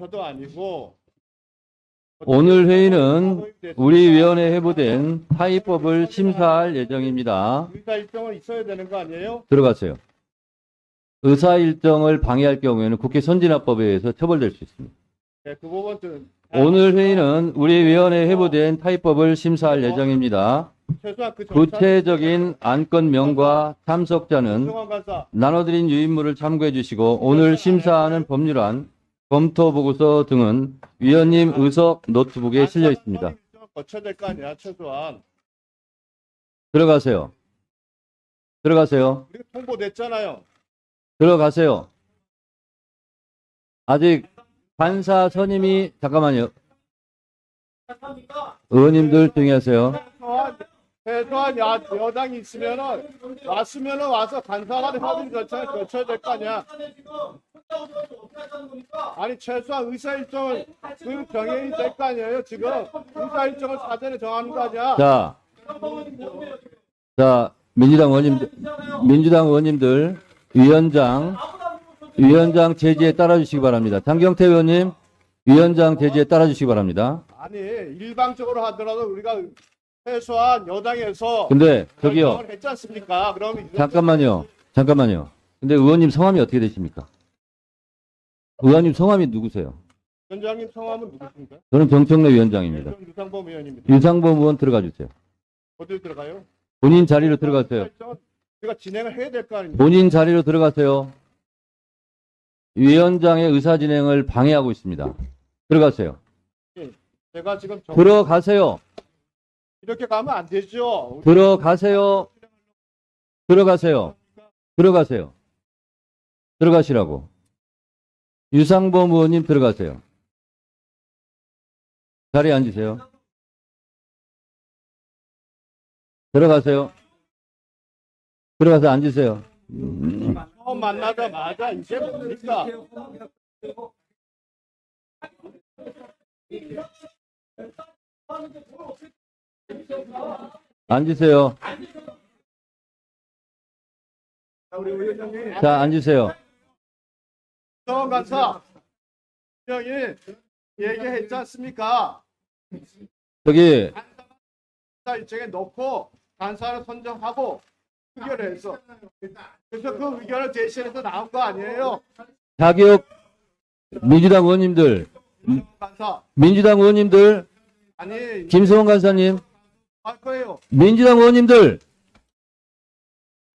저도 아니고 오늘 회의는 우리 위원회 회부된 타의법을 심사할 예정입니다. 의사 일정은 있어야 되는 거 아니에요? 들어가세요. 의사 일정을 방해할 경우에는 국회 선진화법에 의해서 처벌될 수 있습니다. 네, 그 부분 좀 오늘 회의는 우리 위원회 회부된 타의법을 심사할 예정입니다. 최소한 그 구체적인 안건명과 참석자는 간사 나눠드린 유인물을 참고해 주시고 오늘 심사하는 법률안, 검토 보고서 등은 위원님 의석 노트북에 실려 있습니다. 일정을 거쳐야 될 거 아니야 최소한 들어가세요. 들어가세요. 우리가 통보됐잖아요. 들어가세요. 아직 판사 선임이 잠깐만요. 의원님들 조용히 하세요. 최소한 최소한 야, 여당이 있으면은 왔으면은 와서 간사간의 확인 절차를 거쳐야 될 거 아니야. 아니 최소한 의사 일정을 그 병행이 될 거 아니에요 지금 의사 일정을 사전에 정하는 거 아니야. 자, 자 민주당 의원님들, 민주당 의원님들 위원장 위원장 제지에 따라주시기 바랍니다. 장경태 의원님 위원장 제지에 따라주시기 바랍니다. 아니 일방적으로 하더라도 우리가 최소한 여당에서 근데 저기요 결정을 했지 않습니까? 그럼 잠깐만요, 잠깐만요. 근데 의원님 성함이 어떻게 되십니까? 의원님 성함이 누구세요? 위원장님 성함은 누구십니까? 저는 정청래 위원장입니다. 네, 유상범 의원입니다. 유상범 의원 들어가 주세요. 어딜 들어가요? 본인 자리로 들어가세요. 우리가 진행을 해야 될 거 아닙니까? 본인 자리로 들어가세요. 위원장의 의사 진행을 방해하고 있습니다. 들어가세요. 제가 지금 정- 들어가세요. 이렇게 가면 안 되죠. 들어가세요. 들어가세요. 들어가세요. 들어가시라고. 유상범 의원님 들어가세요. 자리에 앉으세요. 들어가세요. 들어가서 앉으세요. 음, 처음 만나자마자 이제 뭡니까? 앉으세요. 자, 앉으세요. 정원 간사 분명히 얘기했지 않습니까? 저기, 간사 일정에 넣고 간사를 선정하고 의결해서 그래서 그 의견을 제시해서 나온 거 아니에요? 자격 민주당 의원님들, 간사 민주당 의원님들, 아니 김성원 간사님, 할 거예요. 민주당 의원님들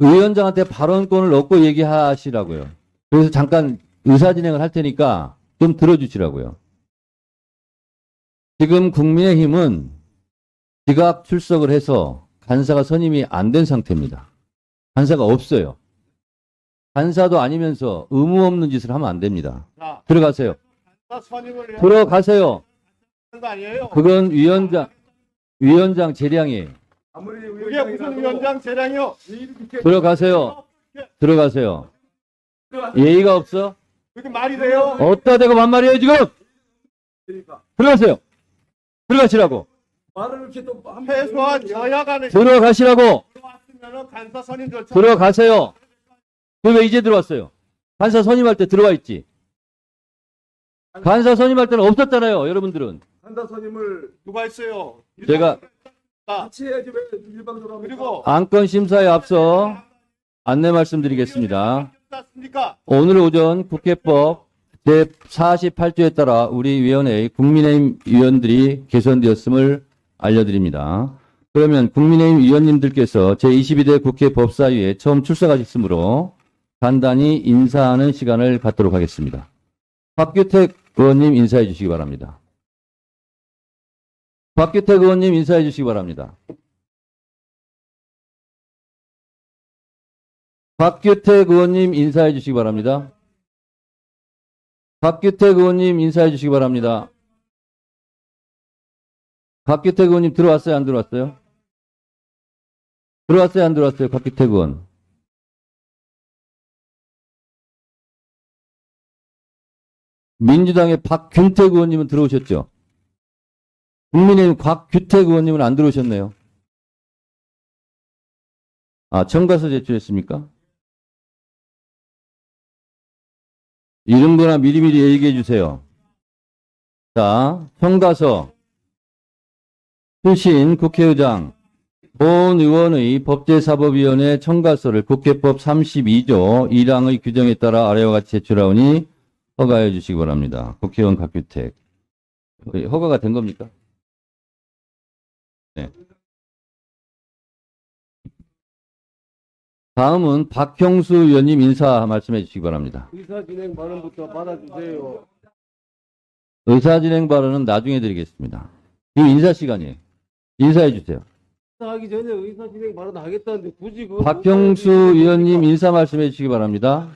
위원장한테 발언권을 얻고 얘기하시라고요. 그래서 잠깐 의사 진행을 할 테니까 좀 들어주시라고요. 지금 국민의힘은 지각 출석을 해서 간사가 선임이 안 된 상태입니다. 간사가 없어요. 간사도 아니면서 의무 없는 짓을 하면 안 됩니다. 자, 들어가세요. 들어가세요. 그건 위원장 위원장 재량이에요. 그게 무슨 위원장 재량이요? 들어가세요. 들어가세요. 예의가 없어? 그게 말이 돼요? 어디다 대고 반말이에요, 지금? 들어가세요. 들어가시라고. 말을 이렇게 또 한- 최소한 여야 간에 들어가시라고. 들어왔으면 간사 선임 절차 들어가세요. 그 왜 이제 들어왔어요? 간사 선임할 때 들어와 있지. 간사 선임할 때는 없었잖아요, 여러분들은. 한다 선임을 누가 했어요? 제가 같이 해야지 왜 일방적으로 합니까? 그리고 안건 심사에 앞서 안내 말씀드리겠습니다. 오늘 오전 국회법 제48조에 따라 우리 위원회의 국민의힘 위원들이 개선되었음을 알려드립니다. 그러면 국민의힘 위원님들께서 제22대 국회 법사위에 처음 출석하셨으므로 간단히 인사하는 시간을 갖도록 하겠습니다. 박규택 의원님 인사해 주시기 바랍니다. 박규택 의원님 인사해 주시기 바랍니다. 박규택 의원님 인사해 주시기 바랍니다. 박규택 의원님 인사해 주시기 바랍니다. 박규택 의원님 들어왔어요? 안 들어왔어요? 들어왔어요? 안 들어왔어요? 박규택 의원. 민주당의 박균택 의원님은 들어오셨죠? 국민의힘 곽규택 의원님은 안 들어오셨네요. 아, 청가서 제출했습니까? 이런 거나 미리미리 얘기해 주세요. 자, 평가서 출신 국회의장 본 의원의 법제사법위원회 청가서를 국회법 32조 1항의 규정에 따라 아래와 같이 제출하오니 허가해 주시기 바랍니다. 국회의원 각규택. 허가가 된 겁니까? 네. 다음은 박형수 의원님 인사 말씀해 주시기 바랍니다. 의사 진행 발언부터 받아주세요. 의사 진행 발언은 나중에 드리겠습니다. 지금 인사 시간이에요. 인사해 주세요. 하기 전에 의사 진행 발언 하겠다는데 굳이 그 박형수 의원님 인사 말씀해 주시기 바랍니다.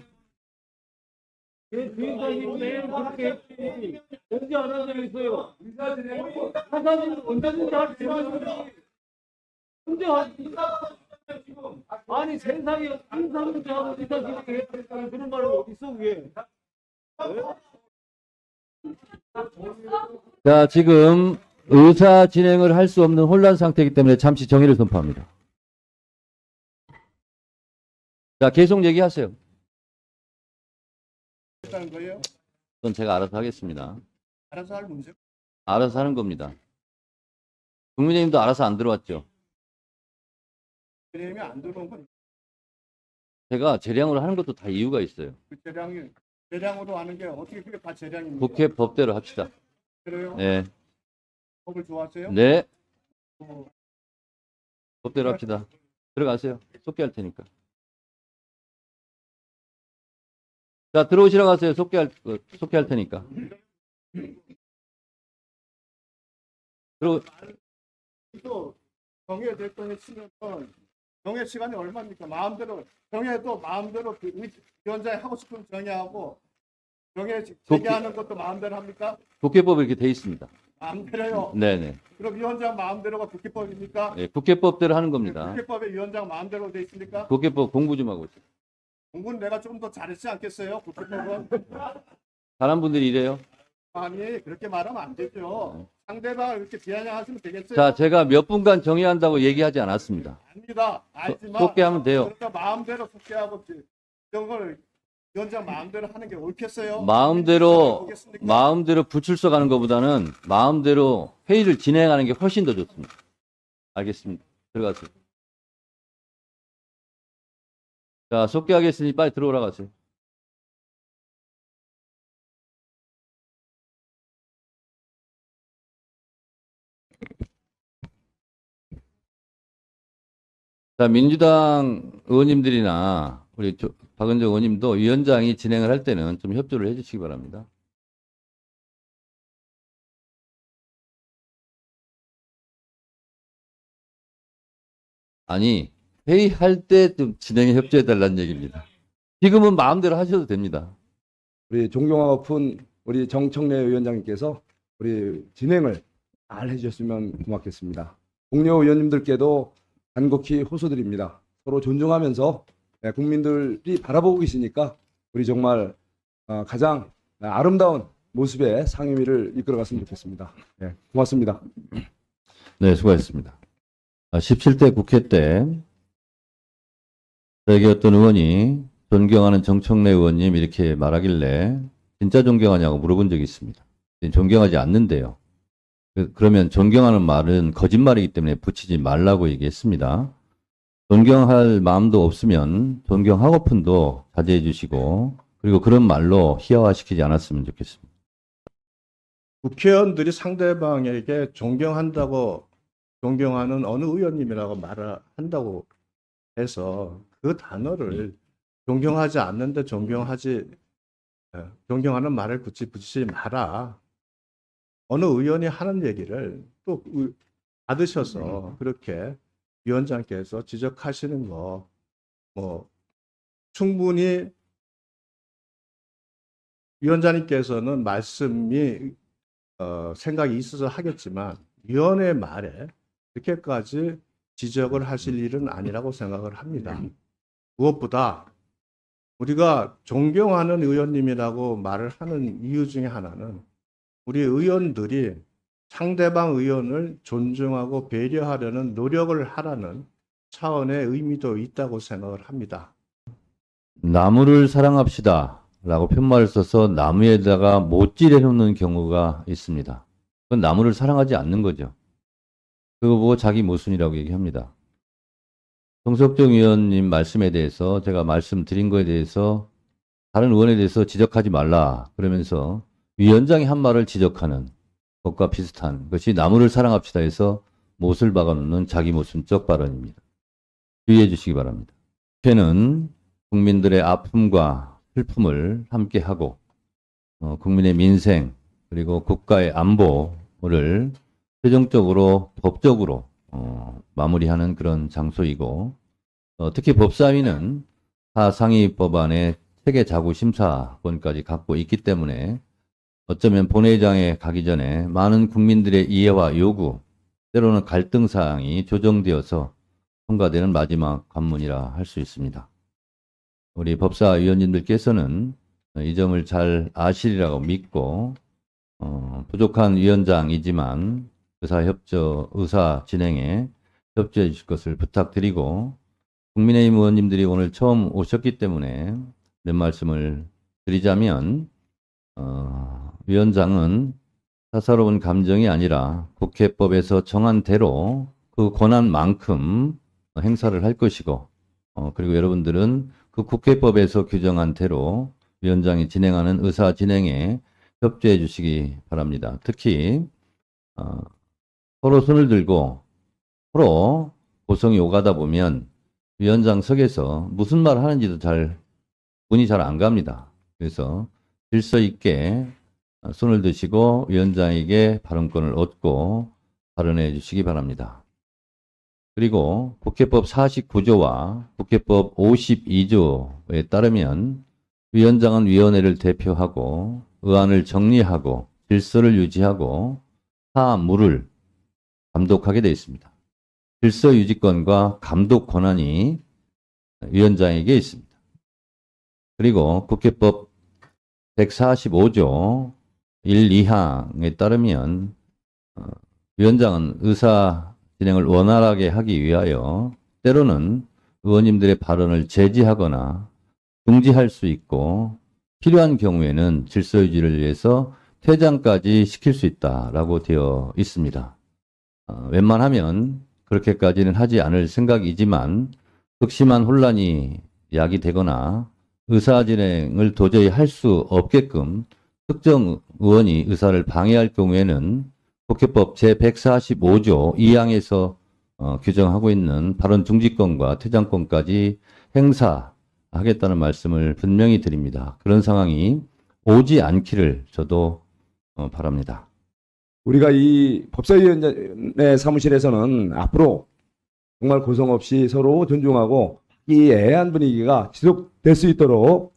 예, 주인장님 매일 그렇게 했지. 언제 안 한 적이 있어요? 의사 진행 하사님 언제든지 할수 있는 언제 하지? 지금 아니 세상에 인사 문제 하고 의사 진행 했다는 그런 말은 어디 있어 그게? 자, 지금 의사 진행을 할 수 없는 혼란 상태이기 때문에 잠시 정의를 선포합니다. 자, 계속 얘기하세요. 거예요? 그건 제가 알아서 하겠습니다. 알아서 할 문제. 알아서 하는 겁니다. 국민의힘도 알아서 안 들어왔죠. 재량이 안 들어온 건 제가 재량으로 하는 것도 다 이유가 있어요. 그 재량이 재량으로 하는 게 어떻게 그게 다 재량입니까? 국회 법대로 합시다. 그래요? 네. 법을 좋아하세요? 네. 어, 법대로 합시다. 들어가세요. 속개할 테니까. 자, 들어오시라고 하세요. 속개할, 어, 속개할 테니까. 들어, 또 정해 됐더니 치면 정해 시간이 얼마입니까? 마음대로 정해도 마음대로 그 의- 위원장이 하고 싶으면 정해하고 정해 제기하는 것도 마음대로 합니까? 국회법에 이렇게 돼 있습니다. 마음대로요. 네네. 그럼 위원장 마음대로가 국회법입니까? 네, 국회법대로 하는 겁니다. 국회법에 위원장 마음대로 돼 있습니까? 국회법 공부 좀 하고 있어요. 공부는 내가 좀더 잘했지 않겠어요? 국회법은 다른 분들이 이래요. 아니 그렇게 말하면 안 되죠. 상대방 이렇게 비아냥하시면 되겠어요? 자, 제가 몇 분간 정의한다고 얘기하지 않았습니다. 압니다. 알지만 속개하면 돼요. 그러니까 마음대로 속개하고 이런 걸 위원장 마음대로 하는 게 옳겠어요? 마음대로, 보겠습니까? 마음대로 부출서 가는 것보다는 마음대로 회의를 진행하는 게 훨씬 더 좋습니다. 알겠습니다. 들어가세요. 자, 속개하겠으니 빨리 들어오라 가세요. 자, 민주당 의원님들이나 우리 조- 박은정 의원님도 위원장이 진행을 할 때는 좀 협조를 해주시기 바랍니다. 아니, 회의할 때 좀 진행에 협조해 달라는 얘기입니다. 지금은 마음대로 하셔도 됩니다. 우리 존경하 고픈 우리 정청래 위원장님께서 우리 진행을 잘 해주셨으면 고맙겠습니다. 동료 의원님들께도 간곡히 호소드립니다. 서로 존중하면서 네, 국민들이 바라보고 계시니까 우리 정말 어, 가장 아름다운 모습의 상임위를 이끌어갔으면 좋겠습니다. 네, 고맙습니다. 네, 수고하셨습니다. 17대 국회 때 저에게 어떤 의원이 존경하는 정청래 의원님 이렇게 말하길래 진짜 존경하냐고 물어본 적이 있습니다. 존경하지 않는데요. 그- 그러면 존경하는 말은 거짓말이기 때문에 붙이지 말라고 얘기했습니다. 존경할 마음도 없으면 존경하고픈도 자제해 주시고 그리고 그런 말로 희화화시키지 않았으면 좋겠습니다. 국회의원들이 상대방에게 존경한다고 존경하는 어느 의원님이라고 말을 한다고 해서 그 단어를 존경하지 않는데 존경하지 예, 존경하는 말을 굳이 붙이지 마라. 어느 의원이 하는 얘기를 또 의- 받으셔서 그렇게 위원장께서 지적하시는 거 뭐 충분히 위원장님께서는 말씀이 어, 생각이 있어서 하겠지만 위원회 말에 그렇게까지 지적을 하실 일은 아니라고 생각을 합니다. 무엇보다 우리가 존경하는 의원님이라고 말을 하는 이유 중에 하나는 우리 의원들이 상대방 의원을 존중하고 배려하려는 노력을 하라는 차원의 의미도 있다고 생각을 합니다. 나무를 사랑합시다. 라고 편말을 써서 나무에다가 못질해 놓는 경우가 있습니다. 그건 나무를 사랑하지 않는 거죠. 그거 보고 자기 모순이라고 얘기합니다. 정석정 의원님 말씀에 대해서 제가 말씀드린 거에 대해서 다른 의원에 대해서 지적하지 말라 그러면서 위원장이 한 말을 지적하는 것과 비슷한 것이 나무를 사랑합시다 해서 못을 박아놓는 자기 모순적 발언입니다. 주의해 주시기 바랍니다. 국회는 국민들의 아픔과 슬픔을 함께하고 어, 국민의 민생 그리고 국가의 안보를 최종적으로 법적으로 어, 마무리하는 그런 장소이고 어, 특히 법사위는 하상위 법안의 체계 자구 심사권까지 갖고 있기 때문에 어쩌면 본회의장에 가기 전에 많은 국민들의 이해와 요구 때로는 갈등 사항이 조정되어서 통과되는 마지막 관문이라 할 수 있습니다. 우리 법사위원님들께서는 이 점을 잘 아시리라고 믿고 어, 부족한 위원장이지만 의사협조 의사 진행에 협조해 주실 것을 부탁드리고 국민의힘 의원님들이 오늘 처음 오셨기 때문에 몇 말씀을 드리자면 어, 위원장은 사사로운 감정이 아니라 국회법에서 정한 대로 그 권한만큼 행사를 할 것이고 어, 그리고 여러분들은 그 국회법에서 규정한 대로 위원장이 진행하는 의사 진행에 협조해 주시기 바랍니다. 특히 어, 서로 손을 들고 서로 고성이 오가다 보면 위원장석에서 무슨 말을 하는지도 잘 분이 잘 안 갑니다. 그래서 질서 있게 손을 드시고 위원장에게 발언권을 얻고 발언해 주시기 바랍니다. 그리고 국회법 49조와 국회법 52조에 따르면 위원장은 위원회를 대표하고 의안을 정리하고 질서를 유지하고 사무를 감독하게 되어 있습니다. 질서 유지권과 감독 권한이 위원장에게 있습니다. 그리고 국회법 145조 1, 2항에 따르면 어, 위원장은 의사 진행을 원활하게 하기 위하여 때로는 의원님들의 발언을 제지하거나 중지할 수 있고 필요한 경우에는 질서 유지를 위해서 퇴장까지 시킬 수 있다라고 되어 있습니다. 어, 웬만하면 그렇게까지는 하지 않을 생각이지만 극심한 혼란이 야기되거나 의사 진행을 도저히 할 수 없게끔 특정 의원이 의사를 방해할 경우에는 국회법 제145조 2항에서 어, 규정하고 있는 발언 중지권과 퇴장권까지 행사하겠다는 말씀을 분명히 드립니다. 그런 상황이 오지 않기를 저도 어, 바랍니다. 우리가 이 법사위원회 사무실에서는 앞으로 정말 고성 없이 서로 존중하고 이 애한 분위기가 지속될 수 있도록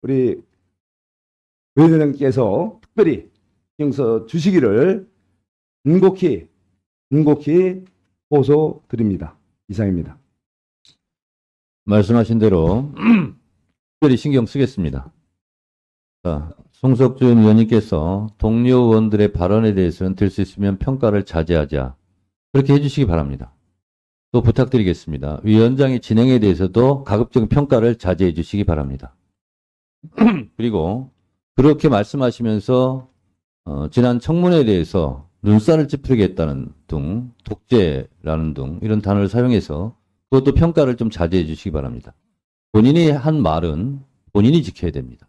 우리 의원장께서 특별히 신경 써 주시기를 간곡히 간곡히 호소드립니다. 이상입니다. 말씀하신 대로 특별히 신경 쓰겠습니다. 자, 송석준 의원님께서 동료 의원들의 발언에 대해서는 될 수 있으면 평가를 자제하자. 그렇게 해주시기 바랍니다. 또 부탁드리겠습니다. 위원장의 진행에 대해서도 가급적 평가를 자제해 주시기 바랍니다. 그리고 그렇게 말씀하시면서 어, 지난 청문회에 대해서 눈살을 찌푸리겠다는 등 독재라는 등 이런 단어를 사용해서 그것도 평가를 좀 자제해 주시기 바랍니다. 본인이 한 말은 본인이 지켜야 됩니다.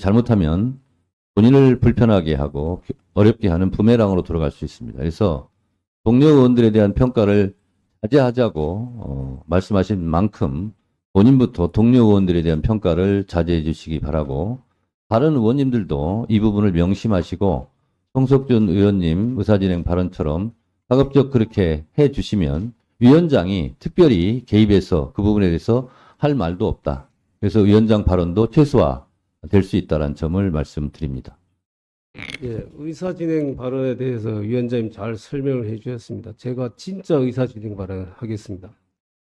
잘못하면 본인을 불편하게 하고 어렵게 하는 부메랑으로 돌아갈 수 있습니다. 그래서 동료 의원들에 대한 평가를 자제하자고 어, 말씀하신 만큼 본인부터 동료 의원들에 대한 평가를 자제해 주시기 바라고 다른 의원님들도 이 부분을 명심하시고 송석준 의원님 의사진행 발언처럼 가급적 그렇게 해 주시면 위원장이 특별히 개입해서 그 부분에 대해서 할 말도 없다. 그래서 위원장 발언도 최소화 될 수 있다는 점을 말씀드립니다. 예, 의사진행 발언에 대해서 위원장님 잘 설명을 해주셨습니다. 제가 진짜 의사진행 발언 하겠습니다.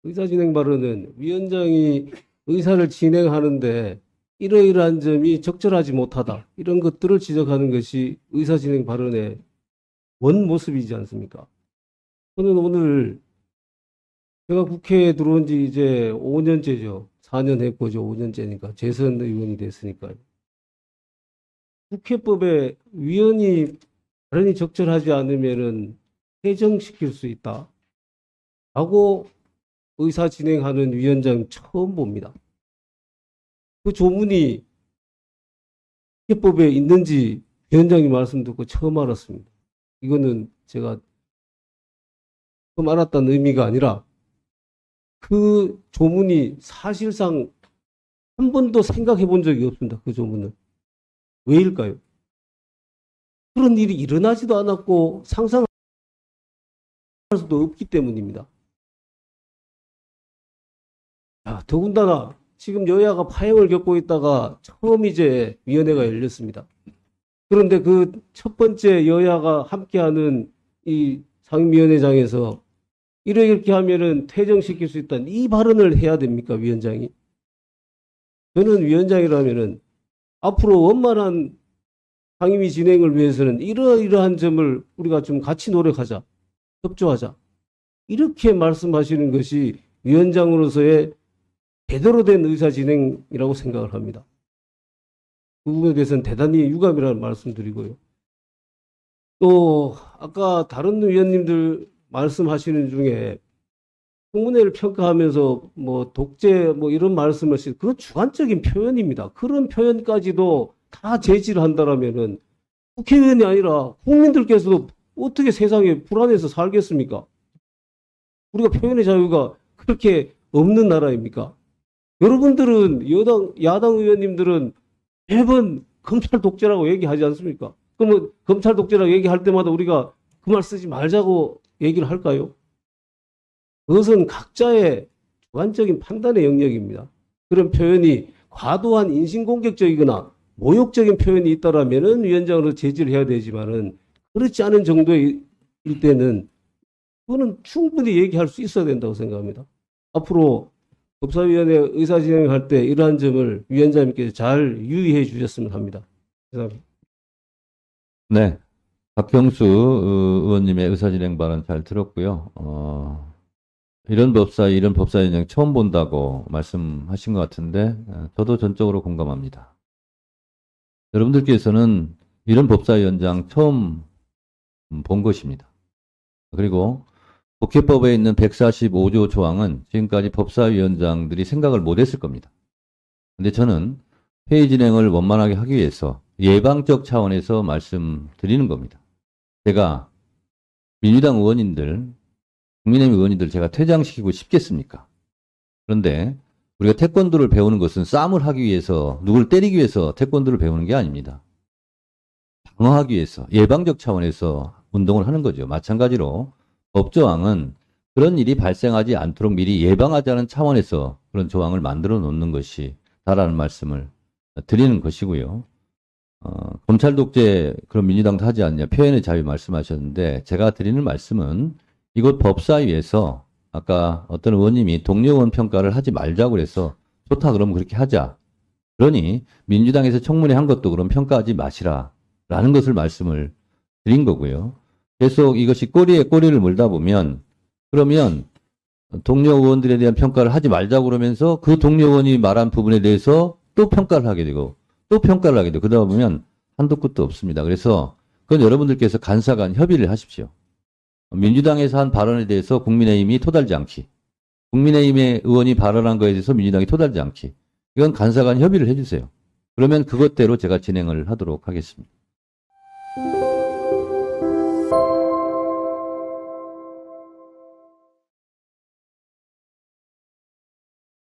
의사진행 발언은 위원장이 의사를 진행하는데 이러이러한 점이 적절하지 못하다. 이런 것들을 지적하는 것이 의사진행 발언의 원 모습이지 않습니까? 저는 오늘 제가 국회에 들어온 지 이제 5년째죠. 4년 했고 이제 5년째니까 재선 의원이 됐으니까요. 국회법에 위원이 발언이 적절하지 않으면은 해정시킬 수 있다. 라고 의사 진행하는 위원장 처음 봅니다. 그 조문이 국회법에 있는지 위원장님 말씀 듣고 처음 알았습니다. 이거는 제가 처음 알았다는 의미가 아니라 그 조문이 사실상 한 번도 생각해 본 적이 없습니다. 그 조문은. 왜일까요? 그런 일이 일어나지도 않았고 상상할 수도 없기 때문입니다. 자, 더군다나 지금 여야가 파행을 겪고 있다가 처음 이제 위원회가 열렸습니다. 그런데 그 첫 번째 여야가 함께하는 이 상임위원회장에서 이렇게 하면은 퇴정시킬 수 있다는 이 발언을 해야 됩니까, 위원장이? 저는 위원장이라면은 앞으로 원만한 상임위 진행을 위해서는 이러이러한 점을 우리가 좀 같이 노력하자, 협조하자. 이렇게 말씀하시는 것이 위원장으로서의 제대로 된 의사 진행이라고 생각을 합니다. 그 부분에 대해서는 대단히 유감이라는 말씀드리고요. 또 아까 다른 위원님들 말씀하시는 중에 청문회를 평가하면서 뭐 독재 뭐 이런 말씀을 하시 그건 주관적인 표현입니다. 그런 표현까지도 다 제지를 한다라면은 국회의원이 아니라 국민들께서도 어떻게 세상에 불안해서 살겠습니까? 우리가 표현의 자유가 그렇게 없는 나라입니까? 여러분들은 여당 야당 의원님들은 매번 검찰 독재라고 얘기하지 않습니까? 그러면 검찰 독재라고 얘기할 때마다 우리가 그 말 쓰지 말자고 얘기를 할까요? 그것은 각자의 주관적인 판단의 영역입니다. 그런 표현이 과도한 인신공격적이거나 모욕적인 표현이 있다라면은 위원장으로 제지를 해야 되지만은 그렇지 않은 정도일 때는 그거는 충분히 얘기할 수 있어야 된다고 생각합니다. 앞으로 법사위원회 의사 진행할 때 이러한 점을 위원장님께서 잘 유의해 주셨으면 합니다. 감사합니다. 네. 박형수 어, 의원님의 의사진행 발언 잘 들었고요. 어, 이런 법사, 이런 법사진행 처음 본다고 말씀하신 것 같은데, 어, 저도 전적으로 공감합니다. 여러분들께서는 이런 법사위원장 처음 음, 본 것입니다. 그리고 국회법에 있는 145조 조항은 지금까지 법사위원장들이 생각을 못 했을 겁니다. 근데 저는 회의 진행을 원만하게 하기 위해서 예방적 차원에서 말씀드리는 겁니다. 제가 민주당 의원님들, 국민의힘 의원님들 제가 퇴장시키고 싶겠습니까? 그런데 우리가 태권도를 배우는 것은 싸움을 하기 위해서, 누굴 때리기 위해서 태권도를 배우는 게 아닙니다. 방어하기 위해서, 예방적 차원에서 운동을 하는 거죠. 마찬가지로 법조항은 그런 일이 발생하지 않도록 미리 예방하자는 차원에서 그런 조항을 만들어 놓는 것이 다라는 말씀을 드리는 것이고요. 어, 검찰 독재 그런 민주당도 하지 않냐 표현의 자유 말씀하셨는데 제가 드리는 말씀은 이곳 법사위에서 아까 어떤 의원님이 동료 의원 평가를 하지 말자고 그래서 좋다 그러면 그렇게 하자. 그러니 민주당에서 청문회 한 것도 그럼 평가하지 마시라 라는 것을 말씀을 드린 거고요. 계속 이것이 꼬리에 꼬리를 물다 보면 그러면 동료 의원들에 대한 평가를 하지 말자고 그러면서 그 동료 의원이 말한 부분에 대해서 또 평가를 하게 되고 또 평가를 하게 되고 그러다 보면 한도 끝도 없습니다. 그래서 그건 여러분들께서 간사간 협의를 하십시오. 민주당에서 한 발언에 대해서 국민의힘이 토달지 않기. 국민의힘의 의원이 발언한 거에 대해서 민주당이 토달지 않기. 이건 간사간 협의를 해주세요. 그러면 그것대로 제가 진행을 하도록 하겠습니다.